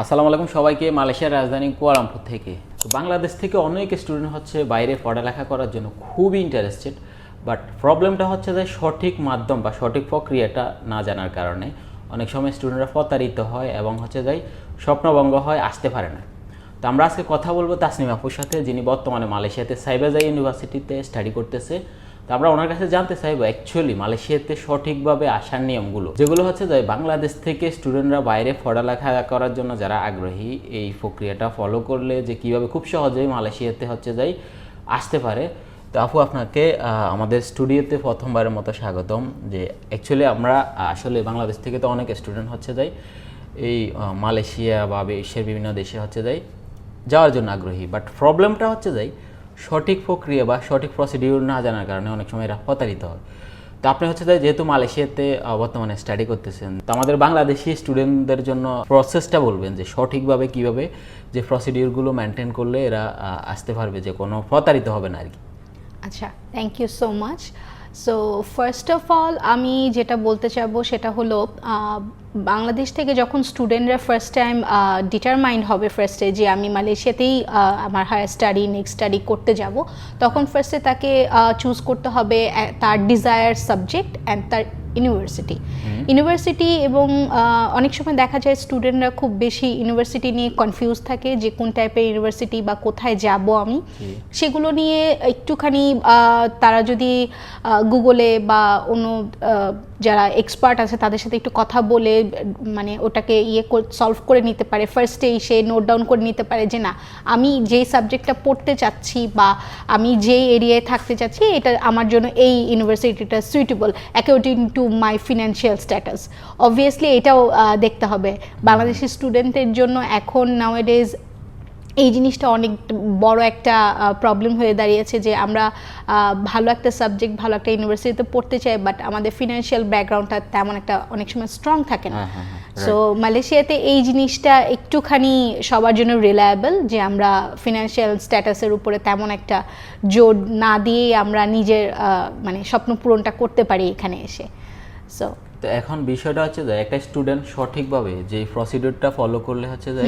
আসসালামু আলাইকুম সবাইকে, মালয়েশিয়ার রাজধানী কুয়ালামপুর থেকে। তো বাংলাদেশ থেকে অনেক স্টুডেন্ট হচ্ছে বাইরে পড়ালেখা করার জন্য খুবই ইন্টারেস্টেড বাট প্রবলেমটা হচ্ছে যে সঠিক মাধ্যম বা সঠিক প্রক্রিয়াটা না জানার কারণে অনেক সময় স্টুডেন্টরা প্রতারিত হয় এবং হচ্ছে যাই স্বপ্নভঙ্গ হয়, আসতে পারে না। তো আমরা আজকে কথা বলব তাসনিম আপুর সাথে, যিনি বর্তমানে মালয়েশিয়াতে সাইবাজাই ইউনিভার্সিটিতে স্টাডি করতেছে। তো আমরা ওনার কাছে জানতে চাইব অ্যাকচুয়ালি মালয়েশিয়াতে সঠিকভাবে আসার নিয়মগুলো, যেগুলো হচ্ছে যে বাংলাদেশ থেকে স্টুডেন্টরা বাইরে পড়ালেখা করার জন্য যারা আগ্রহী, এই প্রক্রিয়াটা ফলো করলে যে কীভাবে খুব সহজেই মালয়েশিয়াতে হচ্ছে যাই আসতে পারে। তো আপু, আপনাকে আমাদের স্টুডিওতে প্রথমবারের মতো স্বাগতম। যে অ্যাকচুয়ালি আমরা, আসলে বাংলাদেশ থেকে তো অনেক স্টুডেন্ট হচ্ছে যাই এই মালয়েশিয়া বা বিশ্বের বিভিন্ন দেশে হচ্ছে যাই যাওয়ার জন্য আগ্রহী। বাট প্রবলেমটা হচ্ছে যাই সঠিক প্রক্রিয়া বা সঠিক প্রসিডিউর না জানার কারণে অনেক সময় এরা প্রতারিত হয়। তো আপনি হচ্ছে যেহেতু মালয়েশিয়াতে বর্তমানে স্টাডি করতেছেন, তো আমাদের বাংলাদেশি স্টুডেন্টদের জন্য প্রসেসটা বলবেন যে সঠিকভাবে কীভাবে যে প্রসিডিউরগুলো মেনটেন করলে এরা আসতে পারবে যে কোনো প্রতারিত হবে না আর কি। আচ্ছা thank you so much so first of all আমি যেটা বলতে চাইব সেটা হলো বাংলাদেশ থেকে যখন স্টুডেন্টরা ফার্স্ট টাইম ডিটারমাইন্ড হবে ফার্স্টে যে আমি মালয়েশিয়াতেই আমার হায়ার স্টাডি নেক্সট স্টাডি করতে যাব, তখন ফার্স্টে তাকে চুজ করতে হবে তার ডিজায়ার সাবজেক্ট অ্যান্ড তার ইউনিভার্সিটি। ইউনিভার্সিটি এবং অনেক সময় দেখা যায় স্টুডেন্টরা খুব বেশি ইউনিভার্সিটি নিয়ে কনফিউজ থাকে যে কোন টাইপের ইউনিভার্সিটি বা কোথায় যাব আমি। সেগুলো নিয়ে একটুখানি তারা যদি গুগলে বা অন্য যারা এক্সপার্ট আছে, তাদের সাথে একটু কথা বলে মানে ওটাকে ইয়ে সলভ করে নিতে পারে। ফার্স্টেই সে নোট ডাউন করে নিতে পারে যে, না, আমি যেই সাবজেক্টটা পড়তে চাচ্ছি বা আমি যেই এরিয়ায় থাকতে চাচ্ছি, এটা আমার জন্য এই ইউনিভার্সিটিটা suitable according to my financial status obviously এটাও দেখতে হবে। বাংলাদেশি স্টুডেন্টদের জন্য এখন নাওয়েডেজ এই জিনিসটা অনেক বড় একটা প্রবলেম হয়ে দাঁড়িয়েছে যে আমরা ভালো একটা সাবজেক্ট ভালো একটা ইউনিভার্সিটিতে পড়তে চাই বাট আমাদের ফিনান্সিয়াল ব্যাকগ্রাউন্ডটা তেমন একটা অনেক সময় স্ট্রং থাকে না। হ্যাঁ, হ্যাঁ, হ্যাঁ, সো মালয়েশিয়াতে এই জিনিসটা একটুখানি সবার জন্য রিলায়েবল যে আমরা ফিনান্সিয়াল স্ট্যাটাসের উপরে তেমন একটা জোর না দিয়েই আমরা নিজের মানে স্বপ্ন পূরণটা করতে পারি এখানে এসে। সো তো এখন বিষয়টা হচ্ছে যে একটা স্টুডেন্ট সঠিকভাবে যে প্রসিডিউরটা ফলো করলে হচ্ছে যে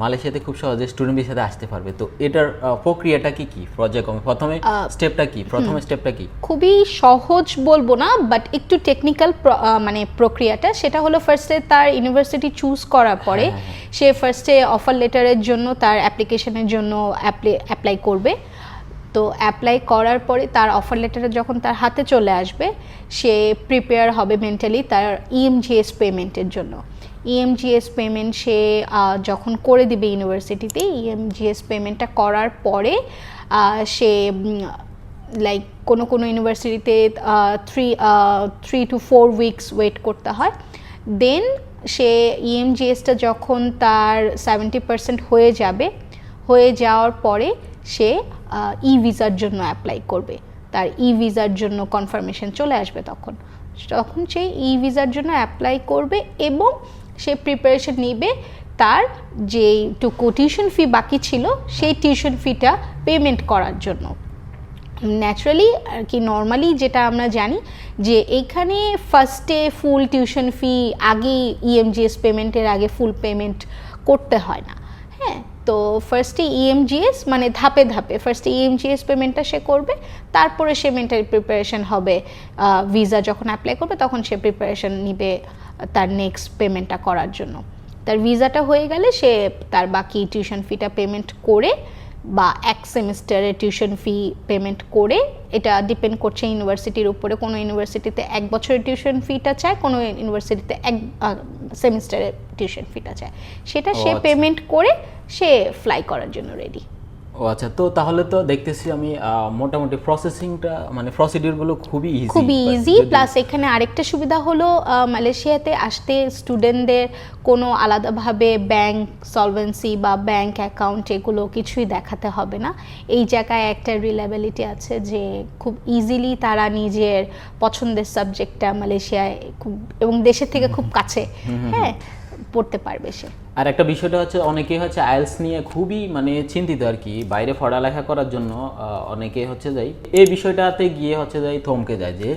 মালয়েশিয়াতে খুব সহজে স্টুডেন্ট ভিসাতে আসতে পারবে। তো এটার প্রক্রিয়াটা কি কি? পর্যায়ক্রমে প্রথমে স্টেপটা কি? প্রথমে স্টেপটা কি? খুবই সহজ বলব না বাট একটু টেকনিক্যাল মানে প্রক্রিয়াটা। সেটা হলো ফার্স্টে তার ইউনিভার্সিটি চুজ করার পরে সে ফার্স্টে অফার লেটারের জন্য তার অ্যাপ্লিকেশনের জন্য অ্যাপ্লাই করবে। তো অ্যাপ্লাই করার পরে তার অফার লেটারে যখন তার হাতে চলে আসবে সে প্রিপেয়ার হবে মেন্টালি তার E ইএমজিএস পেমেন্টের জন্য। E ইএমজিএস পেমেন্ট সে যখন করে দিবে ইউনিভার্সিটিতে E ইএমজিএস পেমেন্টটা করার পরে সে লাইক কোনো কোনো ইউনিভার্সিটিতে three three to four weeks wait করতে হয়। দেন সে E ইএমজিএসটা যখন তার সেভেন্টি পার্সেন্ট হয়ে যাবে, হয়ে যাওয়ার পরে সে ই ভিসার জন্য অ্যাপ্লাই করবে। তার ই ভিসার জন্য কনফার্মেশন চলে আসবে তখন। তখন সে ই ভিসার জন্য অ্যাপ্লাই করবে এবং সে প্রিপারেশন নিবে, তার যেইটুকু টিউশন ফি বাকি ছিল, সেই টিউশন ফিটা পেমেন্ট করার জন্য। ন্যাচারালি আর কি নর্মালি যেটা আমরা জানি, যে এইখানে ফার্স্টে ফুল টিউশন ফি আগে ইএমজিএস পেমেন্টের আগে ফুল পেমেন্ট করতে হয় না। হ্যাঁ তো ফার্স্টে ইএমজিএস মানে ধাপে ধাপে ফার্স্টে ইএমজিএস পেমেন্টটা সে করবে, তারপরে সে মেন্টালি প্রিপারেশন হবে ভিসা যখন অ্যাপ্লাই করবে, তখন সে প্রিপারেশন নিবে তার নেক্সট পেমেন্টটা করার জন্য। তার ভিসাটা হয়ে গেলে সে তার বাকি টিউশন ফিটা পেমেন্ট করে বা এক সেমিস্টারের টিউশন ফি পেমেন্ট করে এটা ডিপেন্ড করছে ইউনিভার্সিটির উপরে। কোনো ইউনিভার্সিটিতে এক বছরের টিউশন ফিটা চায় কোনো ইউনিভার্সিটিতে এক সেমিস্টারের টিউশন ফিটা চায়। সেটা সে আচ্ছা। পেমেন্ট করে সে ফ্লাই করার জন্য রেডি ও আচ্ছা তো তাহলে তো দেখতেছি আমি মোটামুটি প্রসেসিংটা মানে প্রসিডিউরগুলো খুবই ইজি খুবই ইজি প্লাস এখানে আরেকটা সুবিধা হলো মালয়েশিয়াতে আসতে স্টুডেন্টদের কোনো আলাদাভাবে ব্যাংক সলভেন্সি বা ব্যাংক অ্যাকাউন্ট এগুলো কিছুই দেখাতে হবে না। এই জায়গায় একটা রিলেবিলিটি আছে যে খুব ইজিলি তারা নিজের পছন্দের সাবজেক্টটা মালয়েশিয়ায় খুব এবং দেশের থেকে খুব কাছে। হ্যাঁ পড়তে পারবে সে। আর একটা বিষয়টা হচ্ছে অনেকেই হচ্ছে আইএলস নিয়ে খুবই মানে চিন্তিত আর কি। বাইরে পড়ালেখা করার জন্য অনেকে হচ্ছে যাই এই বিষয়টাতে গিয়ে হচ্ছে যাই থমকে যায় যে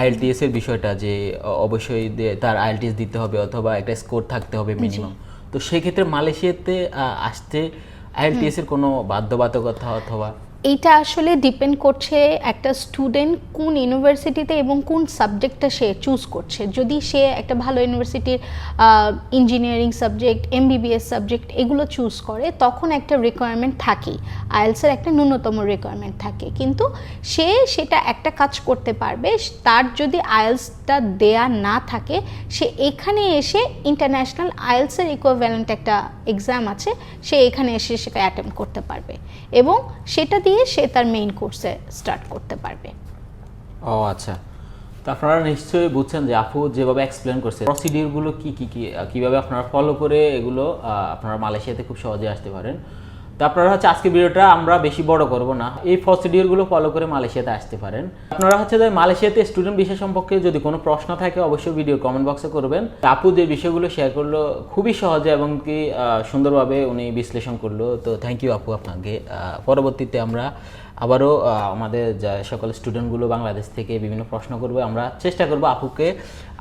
আইএলটিএস এর বিষয়টা যে অবশ্যই তার আইএলটিএস দিতে হবে অথবা একটা স্কোর থাকতে হবে মিনিমাম। তো সেক্ষেত্রে মালয়েশিয়াতে আসতে আইএলটিএস এর কোনো বাধ্যবাধকতা অথবা এইটা আসলে ডিপেন্ড করছে একটা স্টুডেন্ট কোন ইউনিভার্সিটিতে এবং কোন সাবজেক্টটা সে চুজ করছে। যদি সে একটা ভালো ইউনিভার্সিটির ইঞ্জিনিয়ারিং সাবজেক্ট এমবিবিএস সাবজেক্ট এগুলো চুজ করে, তখন একটা রিকোয়ারমেন্ট থাকেই। আইএলসের একটা ন্যূনতম রিকোয়ারমেন্ট থাকে। কিন্তু সে সেটা একটা কাজ করতে পারবে, তার যদি আইএলসটা দেয়া না থাকে, সে এখানে এসে ইন্টারন্যাশনাল আইএলসের ইকুইভ্যালেন্ট একটা এক্সাম আছে, সে এখানে এসে সেটা অ্যাটেম্প করতে পারবে। এবং সেটা দিয়ে সে তার মেইন কোর্সে স্টার্ট করতে পারবে। ও আচ্ছা। তো আপনারা নিশ্চয়ই বুঝছেন যে আপু যেভাবে এক্সপ্লেন করছে প্রসিডিউরগুলো কি কি কীভাবে আপনারা ফলো করে এগুলো আপনারা মালয়েশিয়াতে খুব সহজে আসতে পারেন। তো আপনারা হচ্ছে আজকে ভিডিওটা আমরা বেশি বড় করব না। এই প্রসিডিউরগুলো ফলো করে মালয়েশিয়াতে আসতে পারেন। আপনারা হচ্ছে যে মালয়েশিয়াতে স্টুডেন্ট বিষয় সম্পর্কে যদি কোনো প্রশ্ন থাকে, অবশ্যই ভিডিও কমেন্ট বক্সে করবেন। আপু যে বিষয়গুলো শেয়ার করল খুবই সহজে এবং কি সুন্দরভাবে উনি বিশ্লেষণ করল। তো থ্যাংক ইউ আপু আপনাকে। পরবর্তীতে আমরা আবারও আমাদের সকল স্টুডেন্টগুলো বাংলাদেশ থেকে বিভিন্ন প্রশ্ন করবে, আমরা চেষ্টা করব আপুকে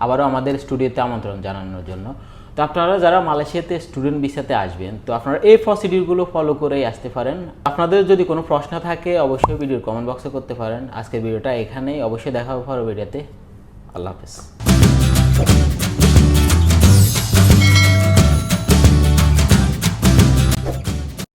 আবারও আমাদের স্টুডিওতে আমন্ত্রণ জানানোর জন্য। তো আপনারা যারা মালয়েশিয়াতে স্টুডেন্ট ভিসাতে আসবেন, তো আপনারা এই প্রসিডিউরগুলো ফলো করেই আসতে পারেন। আপনাদের যদি কোনো প্রশ্ন থাকে, অবশ্যই ভিডিওর কমেন্ট বক্সে করতে পারেন। আজকের ভিডিওটা এখানেই, অবশ্যই দেখা হবে পরের ভিডিওতে। আল্লাহ হাফেজ।